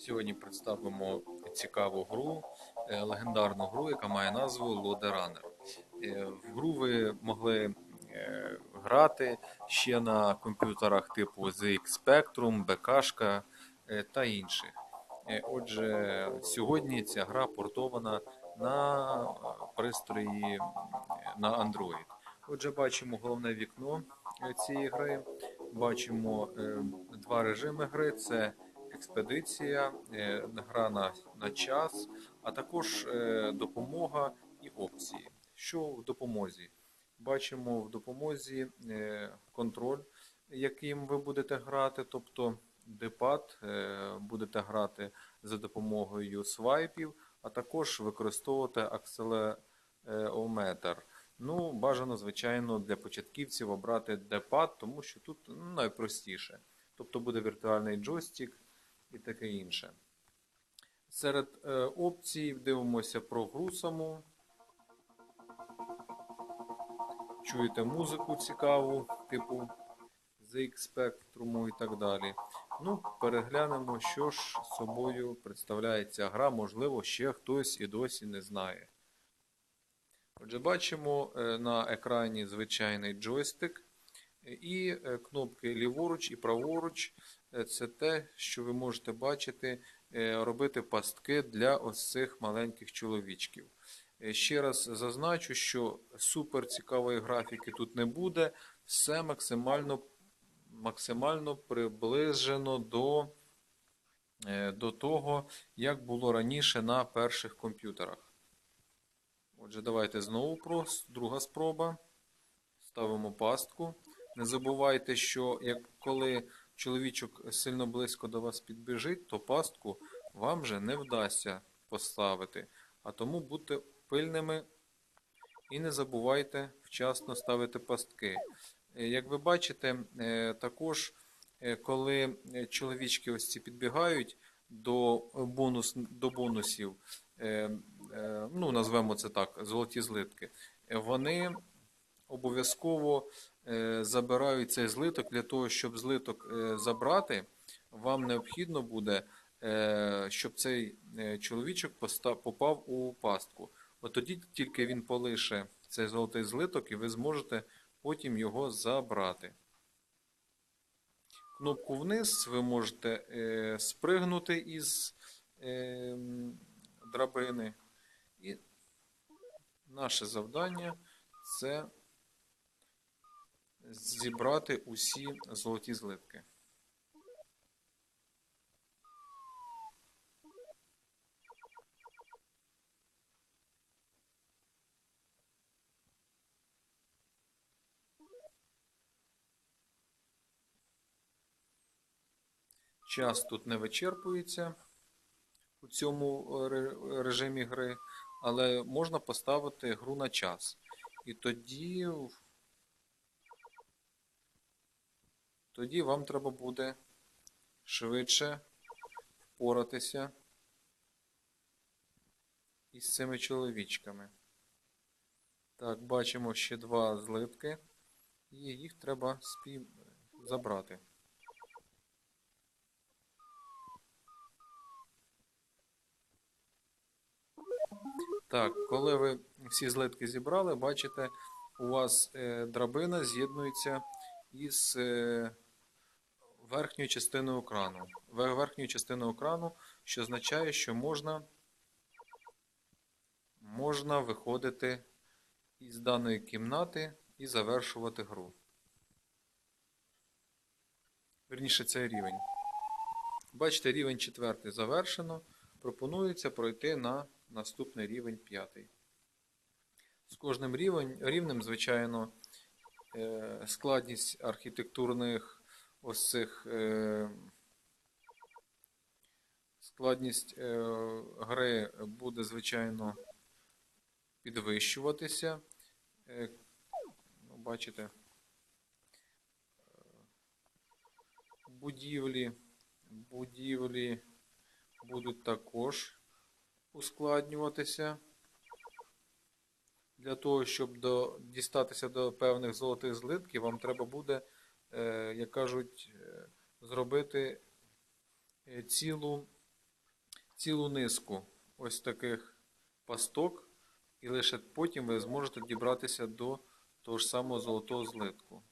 Сьогодні представимо цікаву гру, е, легендарну гру, яка має назву Loader Runner. Е, В гру ви могли е, грати ще на комп'ютерах типу ZX Spectrum, е, та інших. Отже, сьогодні ця гра портована на пристрої на Android. Отже, бачимо головне вікно цієї гри. Бачимо два режими гри: це експедиція, е, гра на, на час, а також е, допомога і опції. Що в допомозі? Бачимо в допомозі е, контроль, яким ви будете грати, тобто депад, будете грати за допомогою свайпів, а також використовувати акселеометр. Ну, бажано, звичайно, для початківців обрати депад, тому що тут ну, найпростіше. Тобто буде віртуальний джойстик і таке інше. Серед е, опцій дивимося про гру саму. Чуєте музику цікаву, типу ZX Spectrum і так далі. Ну, переглянемо, що ж собою представляє ця гра. Можливо, ще хтось і досі не знає. Отже, бачимо е, на екрані звичайний джойстик і е, кнопки ліворуч і праворуч. Е, Це те, що ви можете бачити, е, робити пастки для ось цих маленьких чоловічків. Ще раз зазначу, що супер цікавої графіки тут не буде. Все максимально, максимально приближено до, до того, як було раніше на перших комп'ютерах. Отже, давайте знову про друга спроба. Ставимо пастку. Не забувайте, що як коли чоловічок сильно близько до вас підбіжить, то пастку вам вже не вдасться поставити. А тому будьте пильними і не забувайте вчасно ставити пастки. Е, Як ви бачите, е, також е, коли чоловічки ось ці підбігають до, бонус, до бонусів, ну, назвемо це так, золоті злитки, вони обов'язково е, забирають цей злиток. Для того, щоб злиток е, забрати, вам необхідно буде, е, щоб цей чоловічок попав у пастку. От тоді тільки він полише цей золотий злиток, і ви зможете потім його забрати. Кнопку вниз ви можете спригнути із драбини. І наше завдання це зібрати усі золоті злитки. Час тут не вичерпується у цьому режимі гри, але можна поставити гру на час. І тоді, тоді вам треба буде швидше впоратися із цими чоловічками. Так, бачимо ще два злитки, і їх треба спів... забрати. Так, коли ви всі злитки зібрали, бачите, у вас е, драбина з'єднується із е, верхньою частиною екрану. Ве- Верхньою частиною екрану, що означає, що можна, можна виходити із даної кімнати і завершувати гру. Верніше, цей рівень. Бачите, рівень четвертий завершено. Пропонується пройти на наступний рівень п'ятий. З кожним рівень, рівнем, звичайно, складність архітектурних ось цих е, складність е, гри буде, звичайно, підвищуватися. Е, ну, Бачите, е, будівлі, будівлі будуть також ускладнюватися. Для того, щоб до, дістатися до певних золотих злитків, вам треба буде, е, як кажуть, е, зробити е, цілу цілу низку ось таких пасток, і лише потім ви зможете дібратися до того ж самого золотого злитку.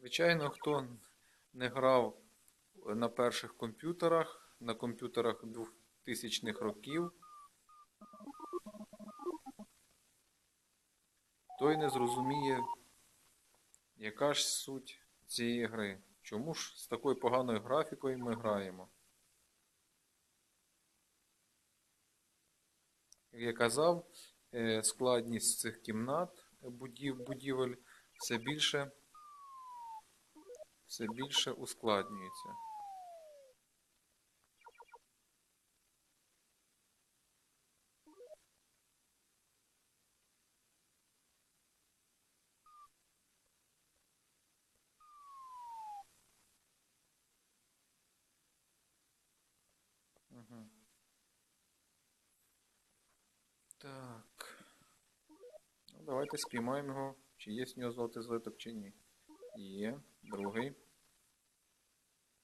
Звичайно, хто не грав на перших комп'ютерах, на комп'ютерах 2000-х років, той не зрозуміє, яка ж суть цієї гри. Чому ж з такою поганою графікою ми граємо? Як я казав, е, складність цих кімнат будів, будівель все більше все більше ускладнюється. Так. Ну, давайте спіймаємо його, чи є в нього золотий злиток, чи ні. Є. Другий.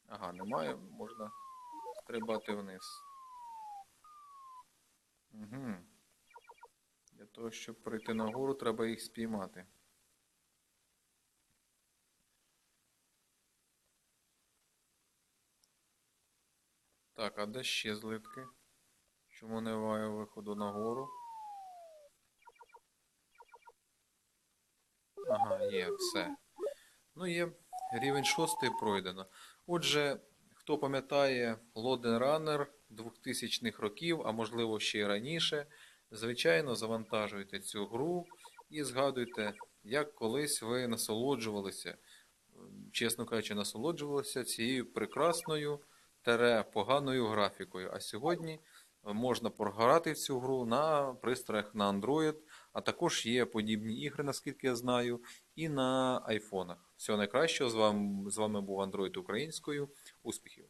Ага, немає, можна стрибати вниз. Угу. Для того, щоб пройти нагору, треба їх спіймати. Так, а де ще злитки? Чому немає виходу нагору? Ага, є, все. Ну, є рівень шостий пройдено. Отже, хто пам'ятає Loden Runner 2000-х років, а можливо ще й раніше, звичайно, завантажуйте цю гру і згадуйте, як колись ви насолоджувалися, чесно кажучи, насолоджувалися цією прекрасною тере поганою графікою. А сьогодні можна програти в цю гру на пристроях на Android, а також є подібні ігри, наскільки я знаю, і на айфонах. Всього найкращого з вами, з вами був Android українською. Успіхів!